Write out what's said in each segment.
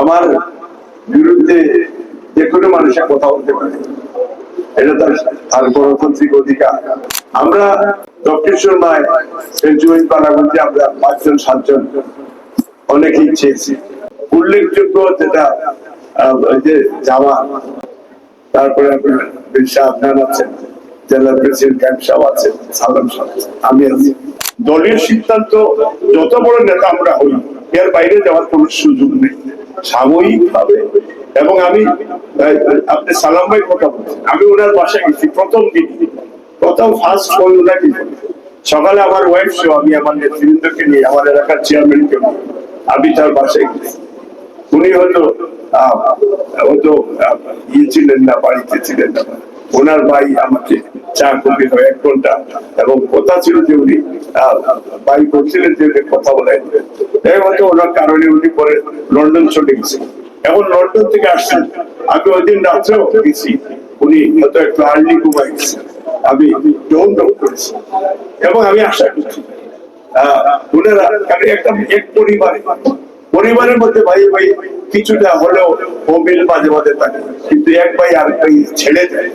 আমার বিরুদ্ধে যে কোনো মানুষের কথা বলতে পারে। এটা তার তার গণতান্ত্রিক অধিকার। আমরা সেঞ্চুরি আমরা পাঁচজন, সাতজন অনেকেই চেয়েছি। উল্লেখযোগ্য যেটা যে তারপরে আপনার আছেন, জেলা প্রেসিডেন্ট ক্যাম্প আছেন, আমি আছি। দলীয় সিদ্ধান্ত, যত বড় নেতা আমরা হই, এর বাইরে যাওয়ার কোনো সুযোগ নেই। সাময়িক ভাবে এবং আমি আপনি সালাম ভাই কথা বলছেন। আমি ওনার বাসায় গেছি, প্রথম দিন প্রথম ফার্স্ট ফোন ওনাকে সকালে আমার ওয়াইফ সহ আমি আমার নেতৃবৃন্দকে নিয়ে, আমার এলাকার চেয়ারম্যানকে আমি তার বাসায় গেছি। উনি হয়তো হয়তো ইয়ে ছিলেন না, বাড়িতে ছিলেন না। ওনার ভাই আমাকে চা করে দিল এক ঘণ্টা। এবং কথা ছিল যে উনি ভাই বলছিলেন যে কথা বলে এই হয়তো ওনার কারণে উনি পরে লন্ডন চলে গেছে এখন লন্ডন থেকে আসছেন। আমি ওই দিন রাত্রেও গেছি। উনি হয়তো একটু আর্লি ঘুমাই গেছেন। আমি ডোন ডোন করেছি। এবং আমি আশা করছি ওনারা, কারণ একটা এক পরিবারে। পরিবারের মধ্যে ভাই ভাই কিছুটা হলেও মোবিল মাঝে মাঝে থাকে। কিন্তু এক ভাই আর ভাই ছেড়ে দেয়।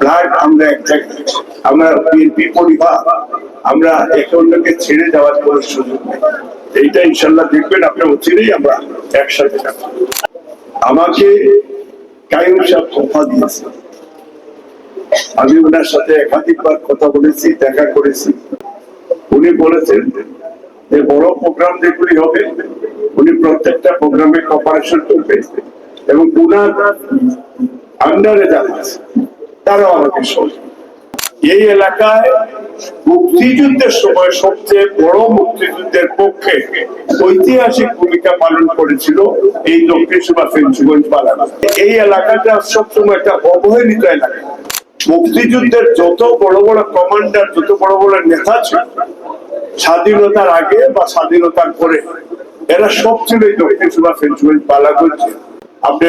ব্লাড আমরা এক জায়গায়। আমরা বিএনপি পরিবার। আমরা একে অন্যকে ছেড়ে যাওয়ার কোনো সুযোগ নেই। এইটা ইনশাল্লাহ দেখবেন, আপনার অচিরেই আমরা একসাথে থাকব। আমাকে কায়ুম সাহেব কথা দিয়েছে। আমি ওনার সাথে একাধিকবার কথা বলেছি, দেখা করেছি। উনি বলেছেন যে, বড় প্রোগ্রাম যেগুলি হবে, উনি প্রত্যেকটা প্রোগ্রামে কপারেশন করবে এবং উনার আন্ডারে যারা আছে, তারাও আমাকে সহযোগিতা এই এলাকায় মুক্তিযুদ্ধের সময় সবচেয়ে বড় মুক্তিযুদ্ধের পক্ষে ঐতিহাসিক ভূমিকা পালন করেছিল এই দক্ষিণ সুবা ফেঞ্চুগঞ্জ পালানা এই এলাকাটা সবসময় একটা অবহেলিত এলাকা। মুক্তিযুদ্ধের যত বড় বড় কমান্ডার, যত বড় বড় নেতা ছিল, স্বাধীনতার আগে বা স্বাধীনতার পরে, এরা সব ছিল এই দক্ষিণ সুবা ফেঞ্চুগঞ্জ পালাগঞ্জ আপনি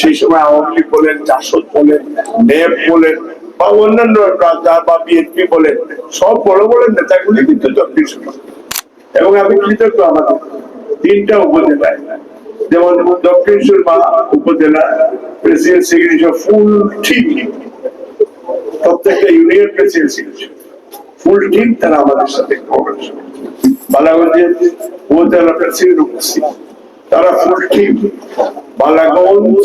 সেই সময় আওয়ামী লীগ বলেন, জাসদ বলেন নেপ বলেন বা অন্যান্য রাজা বা বিএনপি বলেন, সব বড় বড় নেতাগুলি কিন্তু সুবা এবং আমি কৃতজ্ঞ আমাদের তিনটা উপজেলায়। যেমন দক্ষিণ সুরমা উপজেলা প্রেসিডেন্ট সেক্রেটারি ফুল ঠিক প্রত্যেকটা union president secretary full team তারা আমাদের সাথে বালাগঞ্জের উপজেলা প্রেসিডেন্ট উপস্থিত। তারা ফুল টিম বালাগঞ্জ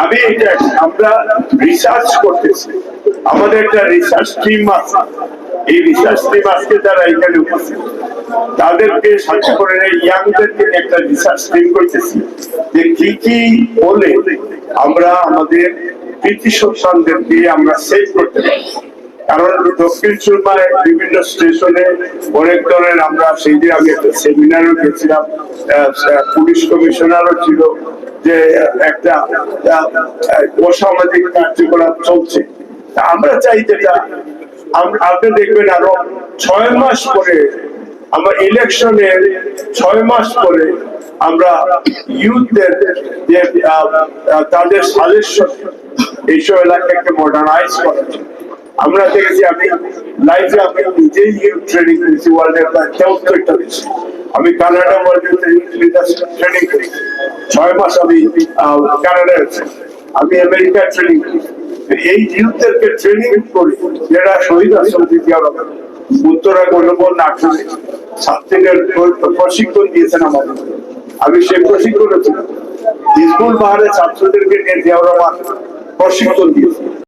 আমি এটা আমরা রিসার্চ করতেছি। আমাদের একটা রিসার্চ টিম আছে। এই রিসার্চ টিম আজকে যারা এখানে উপস্থিত, তাদেরকে সাথে করে ইয়াংদেরকে একটা রিসার্চ টিম করতেছি। যে কি কি বলে আমরা আমাদের কৃতি সন্তানদেরকে আমরা সেভ করতে পারি। কারণ দক্ষিণ সুরমায় বিভিন্ন স্টেশনে অনেক ধরনের আমরা সেই দিন আমি একটা সেমিনারও গেছিলাম পুলিশ কমিশনারও ছিল যে একটা অসামাজিক কার্যকলাপ চলছে। আমরা চাই যেটা আপনি দেখবেন আরও ছয় মাস পরে, আমরা ইলেকশনের ছয় মাস পরে আমরা ইউথদের যে তাদের সাজেশন, এইসব এলাকাকে মডার্নাইজ করা আমরা দেখেছি আমি লাইফে আমি নিজেই ট্রেনিং করেছি ওয়ার্ল্ডের প্রায় তেহত্তরটা দেশে আমি কানাডা ওয়ার্ল্ডের ট্রেনিং করেছি। ছয় মাস আমি কানাডায় আমি আমেরিকা ট্রেনিং এই ইউথদেরকে ট্রেনিং করি যারা শহীদ আসলে উত্তরা গণবল নাটকে ছাত্রীদের প্রশিক্ষণ দিয়েছেন আমাদের। আমি সে প্রশিক্ষণ স্কুল পাহাড়ে ছাত্রদেরকে নিয়ে রহমান প্রশিক্ষণ দিয়েছি